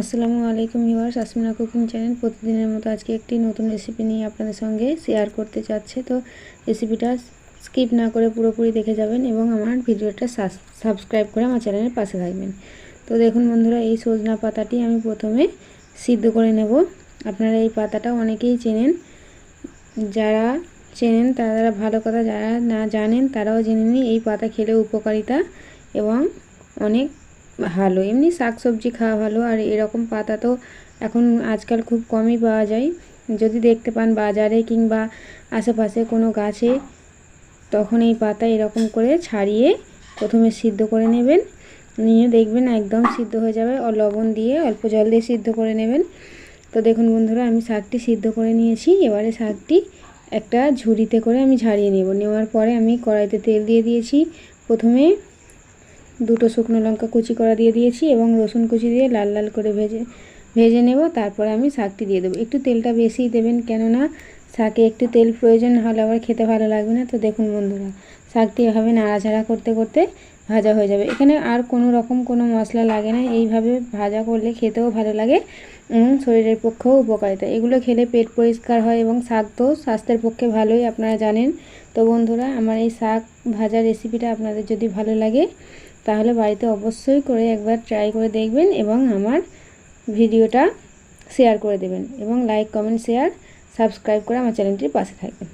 আসসালামু আলাইকুম viewers, Asmina cooking channel. প্রতিদিনের মতো আজকে একটি নতুন রেসিপি নিয়ে আপনাদের সঙ্গে শেয়ার করতে চাচ্ছে। তো রেসিপিটা স্কিপ না করে পুরোপুরি দেখে যাবেন এবং আমার ভিডিওটা সাবস্ক্রাইব করে আমার চ্যানেলের পাশে থাকবেন। তো দেখুন বন্ধুরা, এই সজনা পাতাটি আমি প্রথমে সিদ্ধ করে নেব। আপনারা এই পাতাটা অনেকেই চেনেন। যারা চেনেন, তারা ভালো কথা যারা না জানেন, তারাও জেনে নিন এই পাতা খেলে উপকারিতা এবং অনেক ভালো, এমনি শাক সবজি খাওয়া ভালো, আর এরকম পাতা তো এখন আজকাল খুব কমই পাওয়া যায়। যদি দেখতে পান বাজারে কিংবা আশেপাশে কোনো গাছে, তখন এই পাতা এরকম করে ছাড়িয়ে প্রথমে সিদ্ধ করে নেবেন। নিয়ে দেখবেন একদম সিদ্ধ হয়ে যাবে ও লবণ দিয়ে অল্প জল দিয়ে সিদ্ধ করে নেবেন। তো দেখুন বন্ধুরা, আমি শাকটি সিদ্ধ করে নিয়েছি, এবারে শাকটি একটা ঝুড়িতে করে আমি ঝাড়িয়ে নেব। নেওয়ার পরে আমি কড়াইতে তেল দিয়ে দিয়েছি। প্রথমে দুটো শুকনো লঙ্কা কুচি করা দিয়ে দিয়েছি এবং রসুন কুচি দিয়ে লাল লাল করে ভেজে ভেজে নেব। তারপরে আমি শাকটি দিয়ে দেবো। একটু তেলটা বেশি দেবেন কেননা শাকে একটু তেল প্রয়োজন হলে আবার খেতে ভালো লাগবে না। তো দেখুন বন্ধুরা শাকটি এভাবে নাড়াচাড়া করতে করতে ভাজা হয়ে যাবে। এখানে আর কোনো রকম কোনো মশলা লাগে না। এইভাবে ভাজা করলে খেতেও ভালো লাগে এবং শরীরের পক্ষেও উপকারিতা। এগুলো খেলে পেট পরিষ্কার হয় এবং শাক তো স্বাস্থ্যের পক্ষে ভালোই, আপনারা জানেন। তো বন্ধুরা, আমার এই শাক ভাজা রেসিপিটা আপনাদের যদি ভালো লাগে, তাহলে বাড়িতে অবশ্যই করে একবার ট্রাই করে দেখবেন এবং আমার ভিডিওটা শেয়ার করে দেবেন এবং লাইক কমেন্ট শেয়ার সাবস্ক্রাইব করে আমার চ্যানেলটির পাশে থাকবেন।